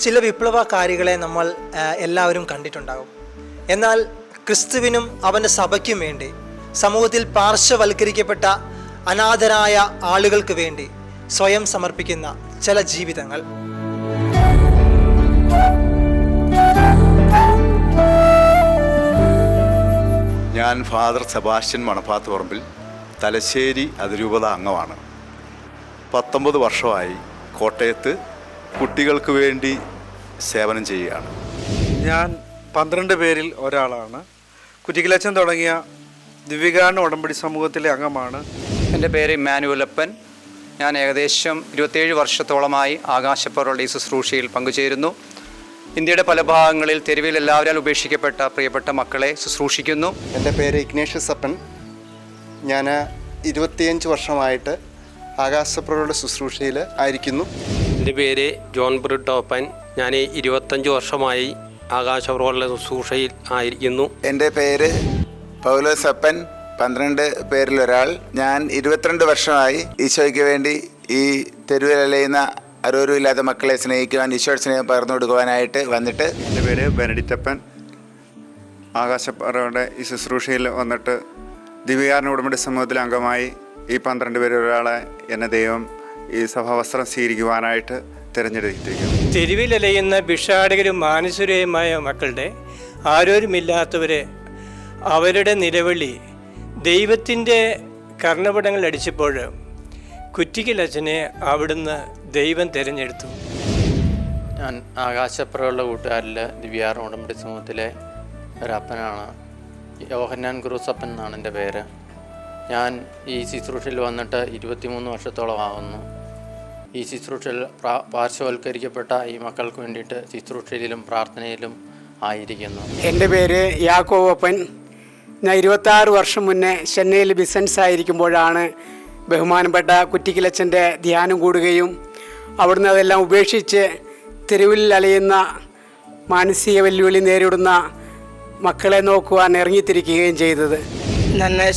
ചില വിപ്ലവകാരികളെ നമ്മൾ എല്ലാവരും കണ്ടിട്ടുണ്ടാകും. എന്നാൽ ക്രിസ്തുവിനും അവന്റെ സഭയ്ക്കും വേണ്ടി സമൂഹത്തിൽ പാർശ്വവൽക്കരിക്കപ്പെട്ട അനാഥരായ ആളുകൾക്ക് വേണ്ടി സ്വയം സമർപ്പിക്കുന്ന ചില ജീവിതങ്ങൾ. ഞാൻ ഫാദർ സെബാസ്റ്റ്യൻ മണപ്പാത്ത് പറമ്പിൽ തലശ്ശേരി അതിരൂപത അംഗമാണ്. പത്തൊമ്പത് വർഷമായി കോട്ടയത്ത് കുട്ടികൾക്ക് വേണ്ടി സേവനം ചെയ്യുകയാണ്. ഞാൻ പന്ത്രണ്ട് പേരിൽ ഒരാളാണ്. കുറ്റിക്കിലച്ചൻ തുടങ്ങിയ ദിവ്യകാരണ ഉടമ്പടി സമൂഹത്തിലെ അംഗമാണ്. എന്റെ പേര് ഇമ്മാനുവലപ്പൻ ഞാൻ ഏകദേശം ഇരുപത്തേഴ് വർഷത്തോളമായി ആകാശപ്പുറയുടെ ഈ ശുശ്രൂഷയിൽ പങ്കുചേരുന്നു. ഇന്ത്യയുടെ പല ഭാഗങ്ങളിൽ തെരുവിൽ എല്ലാവരും ഉപേക്ഷിക്കപ്പെട്ട പ്രിയപ്പെട്ട മക്കളെ ശുശ്രൂഷിക്കുന്നു. എന്റെ പേര് ഇഗ്നേഷ്യസ് അപ്പൻ. ഞാൻ ഇരുപത്തിയഞ്ച് വർഷമായിട്ട് ആകാശപ്പുറയുടെ ശുശ്രൂഷയിൽ ആയിരിക്കുന്നു. എന്റെ പേര് ജോൺ ബ്രിട്ടോപ്പൻ. ഞാൻ ഇരുപത്തഞ്ച് വർഷമായി ആകാശപ്രവല ശുശ്രൂഷയിൽ ആയിരിക്കുന്നു. എന്റെ പേര് പൗലോസപ്പൻ പന്ത്രണ്ട് പേരിൽ ഒരാൾ ഞാൻ ഇരുപത്തിരണ്ട് വർഷമായി ഈശോയ്ക്ക് വേണ്ടി ഈ തെരുവിലലയുന്ന അരൂരുമില്ലാത്ത മക്കളെ സ്നേഹിക്കുവാൻ ഈശോയുടെ സ്നേഹം പകർന്നു കൊടുക്കുവാനായിട്ട് വന്നിട്ട് എന്റെ പേര് ബെനഡിറ്റപ്പൻ. ആകാശപ്പാറയുടെ ഈ ശുശ്രൂഷയിൽ വന്നിട്ട് ദിവ്യകാരണ ഉടമ്പടി സമൂഹത്തിലെ അംഗമായി ഈ പന്ത്രണ്ട് പേരിൽ ഒരാളെ എന്നെ ദൈവം ഈ സഭാവസ്ത്രം സ്വീകരിക്കുവാനായിട്ട് തിരഞ്ഞെടുത്തിരിക്കുന്നു. തെരുവിലലയുന്ന ഭിക്ഷാടകരും മാനസുരയുമായ മക്കളുടെ ആരോരുമില്ലാത്തവരെ അവരുടെ നിലവിളി ദൈവത്തിന്റെ കർണപടങ്ങൾ അടിച്ചപ്പോൾ കുറ്റിക്കലച്ചനെ അവിടുന്ന് ദൈവം തിരഞ്ഞെടുത്തു. ഞാൻ ആകാശപ്പുറമുള്ള കൂട്ടുകാരിൽ ദിവ്യാർ ഉടമ്പടി സമൂഹത്തിലെ ഒരപ്പനാണ്. യോഹന്നാൻ ക്രൂസപ്പൻ എന്നാണ് എന്റെ പേര്. ഞാൻ ഈ ശുശ്രൂഷയിൽ വന്നിട്ട് ഇരുപത്തിമൂന്ന് വർഷത്തോളം ആകുന്നു ഈ ശുശ്രൂഷയിൽ പാർശ്വവൽക്കരിക്കപ്പെട്ട ഈ മക്കൾക്ക് വേണ്ടിയിട്ട് ശുശ്രൂഷയിലും പ്രാർത്ഥനയിലും ആയിരിക്കുന്നു. എന്റെ പേര് യാക്കോവപ്പൻ ഞാൻ ഇരുപത്താറ് വർഷം മുന്നേ ചെന്നൈയിൽ ബിസിനസ് ആയിരിക്കുമ്പോഴാണ് ബഹുമാനപ്പെട്ട കുറ്റിക്കിലച്ചന്റെ ധ്യാനം കൂടുകയും അവിടുന്ന് അതെല്ലാം ഉപേക്ഷിച്ച് തെരുവിൽ അലയുന്ന മാനസിക വെല്ലുവിളി നേരിടുന്ന മക്കളെ നോക്കുവാൻ ഇറങ്ങിത്തിരിക്കുകയും ചെയ്തത്. ನನ್ನ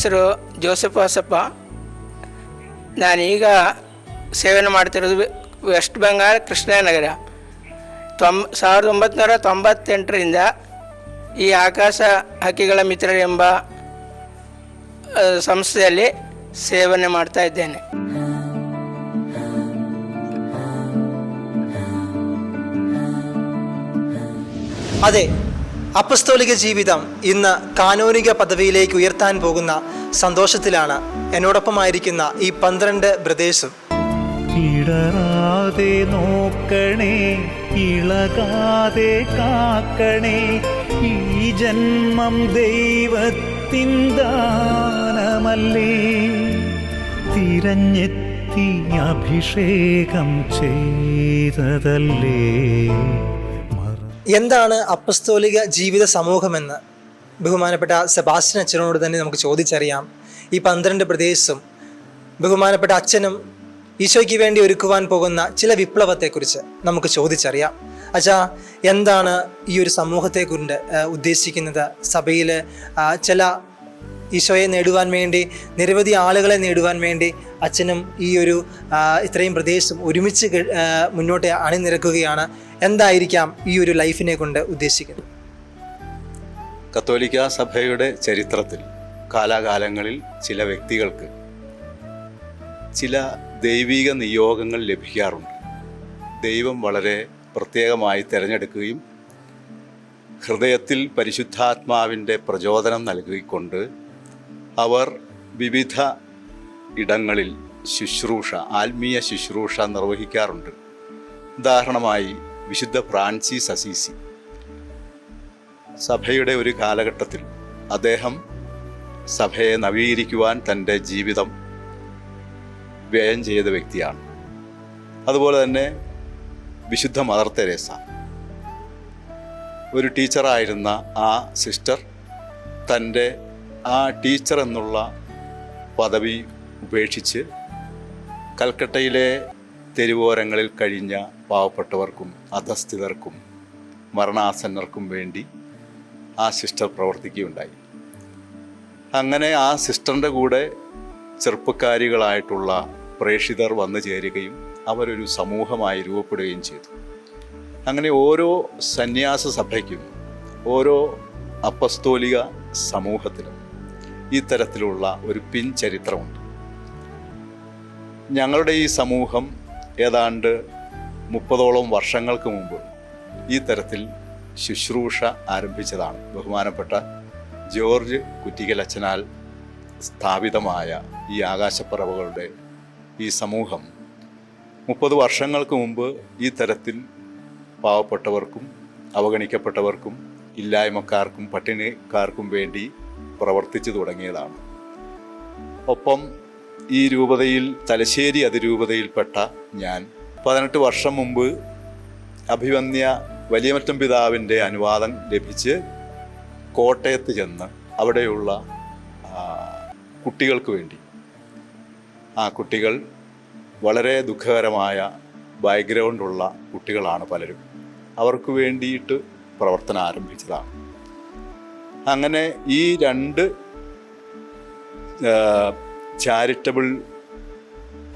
ജോസഫ് വാസപ്പ. ಹೊಸಪ್ಪ ನಾನೀಗ ಸೇವನೆ ಮಾಡ್ತಿರೋದು ವೆ- ವೆಸ್ಟ್ ಬೆಂಗಾಲ್ ಕೃಷ್ಣನಗರ ತೊಂಬ ಸಾವಿರದ ಒಂಬತ್ನೂರ ತೊಂಬತ್ತೆಂಟರಿಂದ ಈ ಆಕಾಶ ಹಕ್ಕಿಗಳ ಮಿತ್ರರು ಎಂಬ ಆ, ಸಂಸ್ಥೆಯಲ್ಲಿ ಸೇವನೆ ಮಾಡ್ತಾ ಇದ್ದೇನೆ അതെ അപ്പസ്തോലിക ജീവിതം ഇന്ന് കാനോനിക പദവിയിലേക്ക് ഉയർത്താൻ പോകുന്ന സന്തോഷത്തിലാണ് എന്നോടൊപ്പമായിരിക്കുന്ന ഈ പന്ത്രണ്ട് ബ്രദേഴ്സും ഇടറാതെ നോക്കണേ ഇളകാതെ കാക്കണേ ഈ ജന്മം ദൈവത്തിൻ ദാനമല്ലേ? തിരഞ്ഞെത്തി അഭിഷേകം ചെയ്തതല്ലേ? എന്താണ് അപ്പസ്തോലിക ജീവിത സമൂഹമെന്ന് ബഹുമാനപ്പെട്ട സെബാസ്റ്റ്യൻ അച്ഛനോട് തന്നെ നമുക്ക് ചോദിച്ചറിയാം. ഈ പന്ത്രണ്ട് പ്രദേശം ബഹുമാനപ്പെട്ട അച്ഛനും ഈശോയ്ക്ക് വേണ്ടി ഒരുക്കുവാൻ പോകുന്ന ചില വിപ്ലവത്തെക്കുറിച്ച് നമുക്ക് ചോദിച്ചറിയാം. അച്ഛാ എന്താണ് ഈ ഒരു സമൂഹത്തെ കൊണ്ട് ഉദ്ദേശിക്കുന്നത്? സഭയിൽ ചില ഈശോയെ നേടുവാൻ വേണ്ടി നിരവധി ആളുകളെ നേടുവാൻ വേണ്ടി അച്ഛനും ഈ ഒരു ഇത്രയും പ്രദേശം ഒരുമിച്ച് മുന്നോട്ട് അണിനിരക്കുകയാണ്. എന്തായിരിക്കാം ഈ ഒരു ലൈഫിനെ കൊണ്ട് ഉദ്ദേശിക്കുന്നത്? കത്തോലിക്ക സഭയുടെ ചരിത്രത്തിൽ കാലാകാലങ്ങളിൽ ചില വ്യക്തികൾക്ക് ചില ദൈവിക നിയോഗങ്ങൾ ലഭിക്കാറുണ്ട്. ദൈവം വളരെ പ്രത്യേകമായി തിരഞ്ഞെടുക്കുകയും ഹൃദയത്തിൽ പരിശുദ്ധാത്മാവിന്റെ പ്രചോദനം നൽകിക്കൊണ്ട് അവർ വിവിധ ഇടങ്ങളിൽ ശുശ്രൂഷ ആത്മീയ ശുശ്രൂഷ നിർവഹിക്കാറുണ്ട്. ഉദാഹരണമായി വിശുദ്ധ ഫ്രാൻസിസ് അസീസി. സഭയുടെ ഒരു കാലഘട്ടത്തിൽ അദ്ദേഹം സഭയെ നവീകരിക്കുവാൻ തന്റെ ജീവിതം വ്യയം ചെയ്ത വ്യക്തിയാണ്. അതുപോലെ തന്നെ വിശുദ്ധ മദർ തെരേസ. ഒരു ടീച്ചറായിരുന്ന ആ സിസ്റ്റർ തന്റെ ആ ടീച്ചർ എന്നുള്ള പദവി ഉപേക്ഷിച്ച് കൽക്കട്ടയിലെ തെരുവോരങ്ങളിൽ കഴിഞ്ഞ പാവപ്പെട്ടവർക്കും അധസ്ഥിതർക്കും മരണാസന്നർക്കും വേണ്ടി ആ സിസ്റ്റർ പ്രവർത്തിക്കുകയുണ്ടായി. അങ്ങനെ ആ സിസ്റ്ററിന്റെ കൂടെ ചെറുപ്പക്കാരികളായിട്ടുള്ള പ്രേക്ഷിതർ വന്നു ചേരുകയും അവരൊരു സമൂഹമായി രൂപപ്പെടുകയും ചെയ്തു. അങ്ങനെ ഓരോ സന്യാസ സഭയ്ക്കും ഓരോ അപ്പസ്തോലിക സമൂഹത്തിനും ഇത്തരത്തിലുള്ള തരത്തിലുള്ള ഒരു പിൻചരിത്രമുണ്ട്. ഞങ്ങളുടെ ഈ സമൂഹം ഏതാണ്ട് മുപ്പതോളം വർഷങ്ങൾക്ക് മുമ്പ് ഈ തരത്തിൽ ശുശ്രൂഷ ആരംഭിച്ചതാണ്. ബഹുമാനപ്പെട്ട ജോർജ് കുറ്റികലച്ചനാൽ സ്ഥാപിതമായ ഈ ആകാശപ്പറവുകളുടെ ഈ സമൂഹം. മുപ്പത് വർഷങ്ങൾക്ക് മുമ്പ് ഈ തരത്തിൽ പാവപ്പെട്ടവർക്കും അവഗണിക്കപ്പെട്ടവർക്കും ഇല്ലായ്മക്കാർക്കും പട്ടിണിക്കാർക്കും വേണ്ടി പ്രവർത്തിച്ചു തുടങ്ങിയതാണ്. ഒപ്പം ഈ രൂപതയിൽ തലശ്ശേരി അതിരൂപതയിൽപ്പെട്ട ഞാൻ പതിനെട്ട് വർഷം മുമ്പ് അഭിവന്യ വലിയമറ്റം പിതാവിന്റെ അനുവാദം ലഭിച്ച് കോട്ടയത്ത് ചെന്ന് അവിടെയുള്ള കുട്ടികൾക്ക് വേണ്ടി ആ കുട്ടികൾ വളരെ ദുഃഖകരമായ ബാക്ക്ഗ്രൗണ്ടുള്ള കുട്ടികളാണ് പലരും. അവർക്ക് വേണ്ടിയിട്ട് പ്രവർത്തനം ആരംഭിച്ചതാണ്. അങ്ങനെ ഈ രണ്ട് ചാരിറ്റബിൾ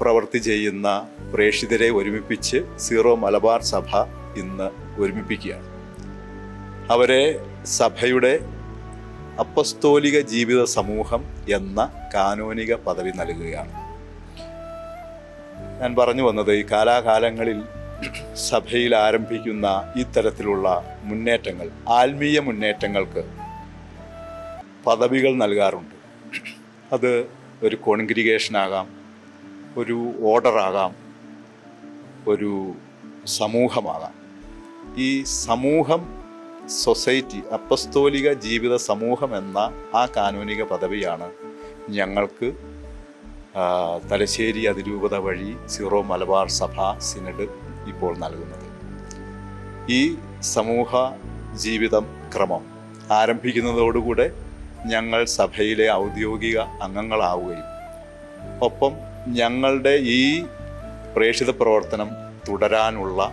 പ്രവൃത്തി ചെയ്യുന്ന പ്രേക്ഷിതരെ ഒരുമിപ്പിച്ച് സീറോ മലബാർ സഭ ഇന്ന് ഒരുമിപ്പിക്കുകയാണ്. അവരെ സഭയുടെ അപ്പസ്തോലിക ജീവിത സമൂഹം എന്ന കാനോനിക പദവി നൽകുകയാണ്. ഞാൻ പറഞ്ഞു വന്നത് ഈ കാലാകാലങ്ങളിൽ സഭയിൽ ആരംഭിക്കുന്ന ഇത്തരത്തിലുള്ള മുന്നേറ്റങ്ങൾ ആത്മീയ മുന്നേറ്റങ്ങൾക്ക് പദവികൾ നൽകാറുണ്ട്. അത് ഒരു കോൺഗ്രിഗേഷനാകാം ഒരു ഓർഡറാകാം ഒരു സമൂഹമാകാം. ഈ സമൂഹം സൊസൈറ്റി അപ്പസ്തോലിക ജീവിത സമൂഹം എന്ന ആ കാനൂനിക പദവിയാണ് ഞങ്ങൾക്ക് തലശ്ശേരി അതിരൂപത വഴി സീറോ മലബാർ സഭ സിനഡ് ഇപ്പോൾ നൽകുന്നത്. ഈ സമൂഹ ജീവിതം ക്രമം ആരംഭിക്കുന്നതോടുകൂടെ ഞങ്ങൾ സഭയിലെ ഔദ്യോഗിക അംഗങ്ങളാവുകയും ഒപ്പം ഞങ്ങളുടെ ഈ പ്രേക്ഷിത പ്രവർത്തനം തുടരാനുള്ള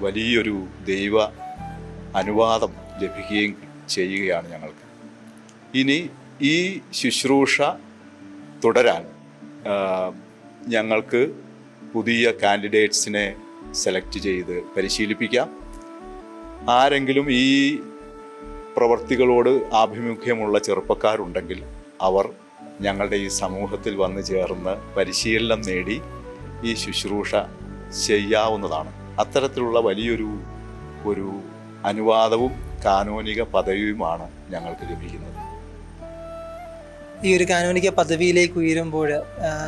വലിയൊരു ദൈവ അനുവാദം ലഭിക്കുകയും ചെയ്യുകയാണ് ഞങ്ങൾക്ക്. ഇനി ഈ ശുശ്രൂഷ തുടരാൻ ഞങ്ങൾക്ക് പുതിയ കാൻഡിഡേറ്റ്സിനെ സെലക്ട് ചെയ്ത് പരിശീലിപ്പിക്കാം. ആരെങ്കിലും ഈ പ്രവർത്തികളോട് ആഭിമുഖ്യമുള്ള ചെറുപ്പക്കാരുണ്ടെങ്കിൽ അവർ ഞങ്ങളുടെ ഈ സമൂഹത്തിൽ വന്ന് ചേർന്ന് പരിശീലനം നേടി ഈ ശുശ്രൂഷ ചെയ്യാവുന്നതാണ്. അത്തരത്തിലുള്ള വലിയൊരു ഒരു അനുവാദവും കാനോനിക പദവിയുമാണ് ഞങ്ങൾക്ക് ലഭിക്കുന്നത്. ഈ ഒരു കാനോനിക പദവിയിലേക്ക് ഉയരുമ്പോൾ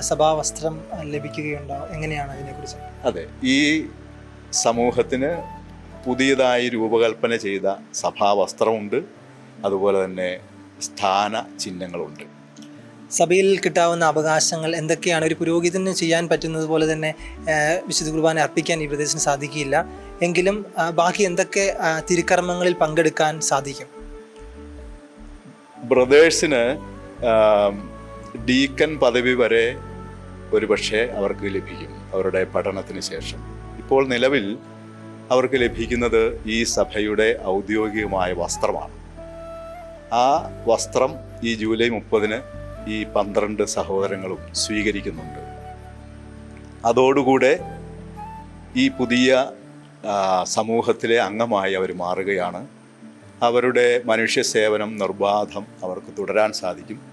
സഭാവസ്ത്രം ലഭിക്കുകയുണ്ടോ? എങ്ങനെയാണ് അതിനെക്കുറിച്ച്? അതെ ഈ സമൂഹത്തിന് പുതിയതായി രൂപകൽപ്പന ചെയ്ത സഭാവസ്ത്രമുണ്ട് അതുപോലെ തന്നെ സ്ഥാന ചിഹ്നങ്ങളുണ്ട്. സഭയിൽ കിട്ടാവുന്ന അവകാശങ്ങൾ എന്തൊക്കെയാണ്? ഒരു പുരോഹിതന് ചെയ്യാൻ പറ്റുന്നത് പോലെ തന്നെ വിശുദ്ധ കുർബാന അർപ്പിക്കാൻ ഈ പ്രദേശത്തിന് സാധിക്കില്ല. എങ്കിലും ബാക്കി എന്തൊക്കെ തിരുക്കർമ്മങ്ങളിൽ പങ്കെടുക്കാൻ സാധിക്കും? ബ്രദേഴ്സിന് ഡീക്കൻ പദവി വരെ ഒരുപക്ഷെ അവർക്ക് ലഭിക്കും അവരുടെ പഠനത്തിന് ശേഷം. ഇപ്പോൾ നിലവിൽ അവർക്ക് ലഭിക്കുന്നത് ഈ സഭയുടെ ഔദ്യോഗികമായ വസ്ത്രമാണ്. ആ വസ്ത്രം ഈ ജൂലൈ മുപ്പതിന് ഈ പന്ത്രണ്ട് സഹോദരങ്ങളും സ്വീകരിക്കുന്നുണ്ട്. അതോടുകൂടെ ഈ പുതിയ സമൂഹത്തിലെ അംഗമായി അവർ മാറുകയാണ്. അവരുടെ മനുഷ്യ സേവനം നിർബാധം അവർക്ക് തുടരാൻ സാധിക്കും.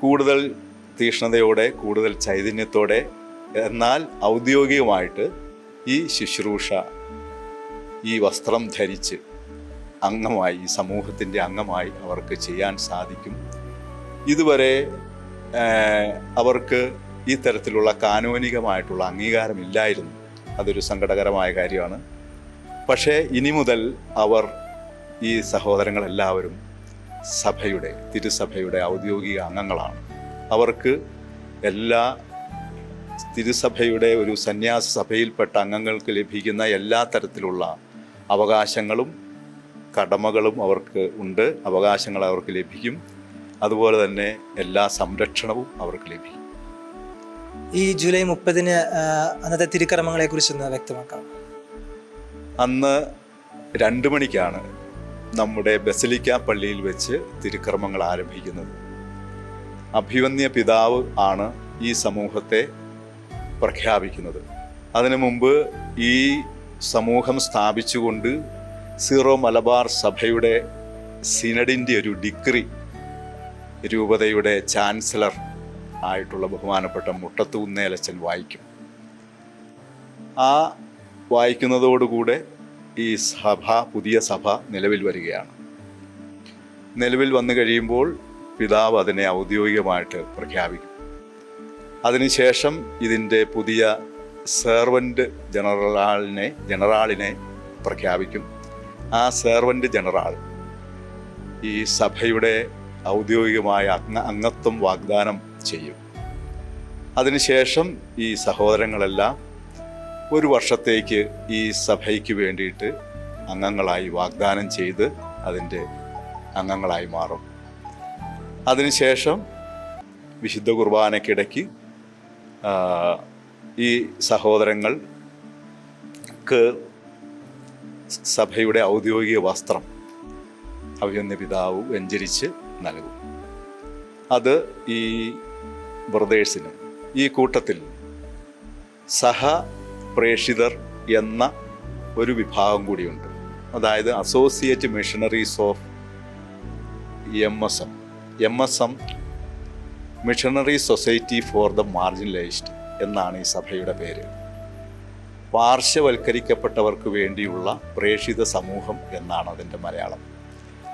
കൂടുതൽ തീക്ഷ്ണതയോടെ കൂടുതൽ ചൈതന്യത്തോടെ എന്നാൽ ഔദ്യോഗികമായിട്ട് ഈ ശുശ്രൂഷ ഈ വസ്ത്രം ധരിച്ച് അംഗമായി ഈ സമൂഹത്തിന്റെ അംഗമായി അവർക്ക് ചെയ്യാൻ സാധിക്കും. ഇതുവരെ അവർക്ക് ഈ തരത്തിലുള്ള കാനോനികമായിട്ടുള്ള അംഗീകാരമില്ലായിരുന്നു. അതൊരു സങ്കടകരമായ കാര്യമാണ്. പക്ഷേ ഇനി മുതൽ അവർ ഈ സഹോദരങ്ങളെല്ലാവരും സഭയുടെ തിരുസഭയുടെ ഔദ്യോഗിക അംഗങ്ങളാണ്. അവർക്ക് എല്ലാ തിരുസഭയുടെ ഒരു സന്യാസ സഭയിൽപ്പെട്ട അംഗങ്ങൾക്ക് ലഭിക്കുന്ന എല്ലാ തരത്തിലുള്ള അവകാശങ്ങളും കടമകളും അവർക്ക് ഉണ്ട്. അവകാശങ്ങൾ അവർക്ക് ലഭിക്കും. അതുപോലെ തന്നെ എല്ലാ സംരക്ഷണവും അവർക്ക് ലഭിക്കും. ഈ ജൂലൈ മുപ്പതിന് അന്നത്തെ തിരുക്കർമ്മങ്ങളെക്കുറിച്ചൊന്ന് വ്യക്തമാക്കാം അന്ന് രണ്ട് മണിക്കാണ് നമ്മുടെ ബസലിക്ക പള്ളിയിൽ വെച്ച് തിരുക്കർമ്മങ്ങൾ ആരംഭിക്കുന്നത്. അഭിവന്യ പിതാവ് ആണ് ഈ സമൂഹത്തെ പ്രഖ്യാപിക്കുന്നത്. അതിനു മുമ്പ് ഈ സമൂഹം സ്ഥാപിച്ചുകൊണ്ട് സീറോ മലബാർ സഭയുടെ സിനഡിന്റെ ഒരു ഡിഗ്രി രൂപതയുടെ ചാൻസലർ ആയിട്ടുള്ള ബഹുമാനപ്പെട്ട മുട്ടത്തൂന്നേലച്ചൻ വായിക്കും. ആ വായിക്കുന്നതോടുകൂടെ ഈ സഭ പുതിയ സഭ നിലവിൽ വരികയാണ്. നിലവിൽ വന്നു കഴിയുമ്പോൾ പിതാവ് അതിനെ ഔദ്യോഗികമായിട്ട് പ്രഖ്യാപിക്കും. അതിനുശേഷം ഇതിന്റെ പുതിയ സെർവന്റ് ജനറലാളിനെ ജനറാളിനെ പ്രഖ്യാപിക്കും. ആ സെർവന്റ് ജനറാൾ ഈ സഭയുടെ ഔദ്യോഗികമായ അംഗ അംഗത്വം വാഗ്ദാനം ചെയ്യും. അതിനുശേഷം ഈ സഹോദരങ്ങളെല്ലാം ഒരു വർഷത്തേക്ക് ഈ സഭയ്ക്ക് വേണ്ടിയിട്ട് അംഗങ്ങളായി വാഗ്ദാനം ചെയ്ത് അതിന്റെ അംഗങ്ങളായി മാറും. അതിനുശേഷം വിശുദ്ധ കുർബാനയ്ക്കിടയ്ക്ക് ഈ സഹോദരങ്ങൾക്ക് സഭയുടെ ഔദ്യോഗിക വസ്ത്രം അഭിയന്ന പിതാവ് വെഞ്ചരിച്ച് നൽകും. അത് ഈ ബ്രദേഴ്സിനും ഈ കൂട്ടത്തിൽ സഹ പ്രേഷിതർ എന്ന ഒരു വിഭാഗം കൂടിയുണ്ട്. അതായത് associate missionaries of M S M M S M missionary society for the marginalised എന്നാണ് ഈ സഭയുടെ പേര്. പാർശ്വവൽക്കരിക്കപ്പെട്ടവർക്ക് വേണ്ടിയുള്ള പ്രേക്ഷിത സമൂഹം എന്നാണ് അതിന്റെ മലയാളം.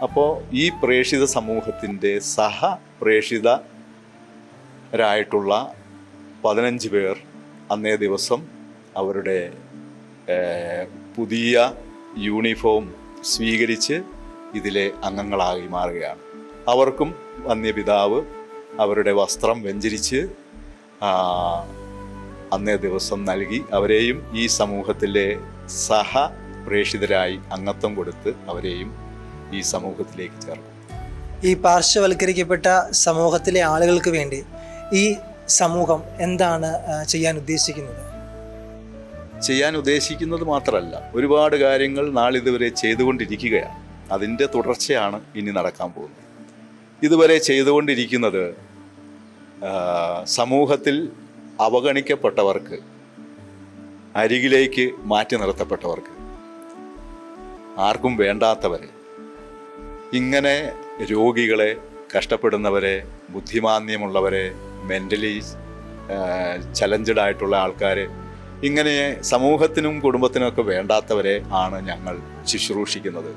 അപ്പോൾ ഈ പ്രേക്ഷിത സമൂഹത്തിന്റെ സഹ പ്രേഷിതരായിട്ടുള്ള പതിനഞ്ച് പേർ അന്നേ ദിവസം അവരുടെ പുതിയ യൂണിഫോം സ്വീകരിച്ച് ഇതിലെ അംഗങ്ങളായി മാറുകയാണ്. അവർക്കും വന്യപിതാവ് അവരുടെ വസ്ത്രം വെഞ്ചരിച്ച് അന്നേ ദിവസം നൽകി അവരെയും ഈ സമൂഹത്തിലെ സഹ പ്രേഷിതരായി അംഗത്വം കൊടുത്ത് അവരെയും ഈ സമൂഹത്തിലേക്ക് ചേർക്കും. ഈ പാർശ്വവൽക്കരിക്കപ്പെട്ട സമൂഹത്തിലെ ആളുകൾക്ക് വേണ്ടി ഈ സമൂഹം എന്താണ് ചെയ്യാൻ ഉദ്ദേശിക്കുന്നത്? ചെയ്യാൻ ഉദ്ദേശിക്കുന്നത് മാത്രമല്ല ഒരുപാട് കാര്യങ്ങൾ നാളിതുവരെ ചെയ്തുകൊണ്ടിരിക്കുകയാണ്. അതിന്റെ തുടർച്ചയാണ് ഇനി നടക്കാൻ പോകുന്നത്. ഇതുവരെ ചെയ്തുകൊണ്ടിരിക്കുന്നത് സമൂഹത്തിൽ അവഗണിക്കപ്പെട്ടവർക്ക് അരികിലേക്ക് മാറ്റി നിർത്തപ്പെട്ടവർക്ക് ആർക്കും വേണ്ടാത്തവരെ ഇങ്ങനെ രോഗികളെ കഷ്ടപ്പെടുന്നവരെ ബുദ്ധിമാന്യമുള്ളവരെ മെന്റലി ചലഞ്ചഡ് ആയിട്ടുള്ള ഇങ്ങനെ സമൂഹത്തിനും കുടുംബത്തിനുമൊക്കെ വേണ്ടാത്തവരെ ആണ് ഞങ്ങൾ ശുശ്രൂഷിക്കുന്നത്.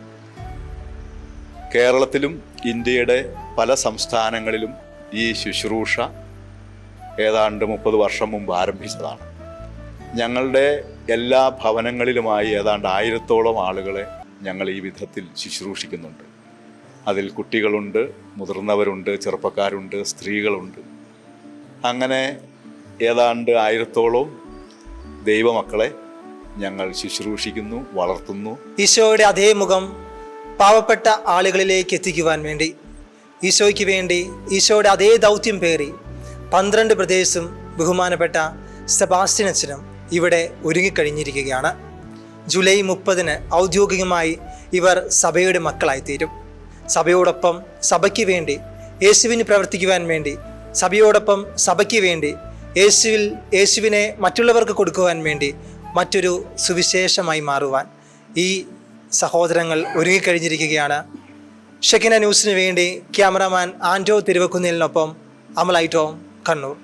കേരളത്തിലും ഇന്ത്യയുടെ പല സംസ്ഥാനങ്ങളിലും ഈ ശുശ്രൂഷ ഏതാണ്ട് മുപ്പത് വർഷം മുമ്പ് ആരംഭിച്ചതാണ്. ഞങ്ങളുടെ എല്ലാ ഭവനങ്ങളിലുമായി ഏതാണ്ട് ആയിരത്തോളം ആളുകളെ ഞങ്ങൾ ഈ വിധത്തിൽ ശുശ്രൂഷിക്കുന്നുണ്ട്. അതിൽ കുട്ടികളുണ്ട് മുതിർന്നവരുണ്ട് ചെറുപ്പക്കാരുണ്ട് സ്ത്രീകളുണ്ട്. അങ്ങനെ ഏതാണ്ട് ആയിരത്തോളം ദൈവമക്കളെ ഞങ്ങൾ ശുശ്രൂഷിക്കുന്നു വളർത്തുന്നു. ഈശോയുടെ അതേ മുഖം പാവപ്പെട്ട ആളുകളിലേക്ക് എത്തിക്കുവാൻ വേണ്ടി ഈശോയ്ക്ക് വേണ്ടി ഈശോയുടെ അതേ ദൗത്യം പേറി പന്ത്രണ്ട് പ്രദേശം ബഹുമാനപ്പെട്ട സെബാസ്റ്റ്യൻ അച്ഛനും ഇവിടെ ഒരുങ്ങിക്കഴിഞ്ഞിരിക്കുകയാണ്. ജൂലൈ മുപ്പതിന് ഔദ്യോഗികമായി ഇവർ സഭയുടെ മക്കളായിത്തീരും. സഭയോടൊപ്പം സഭയ്ക്ക് വേണ്ടി യേശുവിന് പ്രവർത്തിക്കുവാൻ വേണ്ടി സഭയോടൊപ്പം സഭയ്ക്ക് വേണ്ടി യേശുവിൽ യേശുവിനെ മറ്റുള്ളവർക്ക് കൊടുക്കുവാൻ വേണ്ടി മറ്റൊരു സുവിശേഷമായി മാറുവാൻ ഈ സഹോദരങ്ങൾ ഒരുങ്ങിക്കഴിഞ്ഞിരിക്കുകയാണ്. ഷെക്കിന ന്യൂസിന് വേണ്ടി ക്യാമറാമാൻ ആന്റോ തിരുവക്കുന്നിലിനൊപ്പം അമലൈറ്റോ കണ്ണൂർ.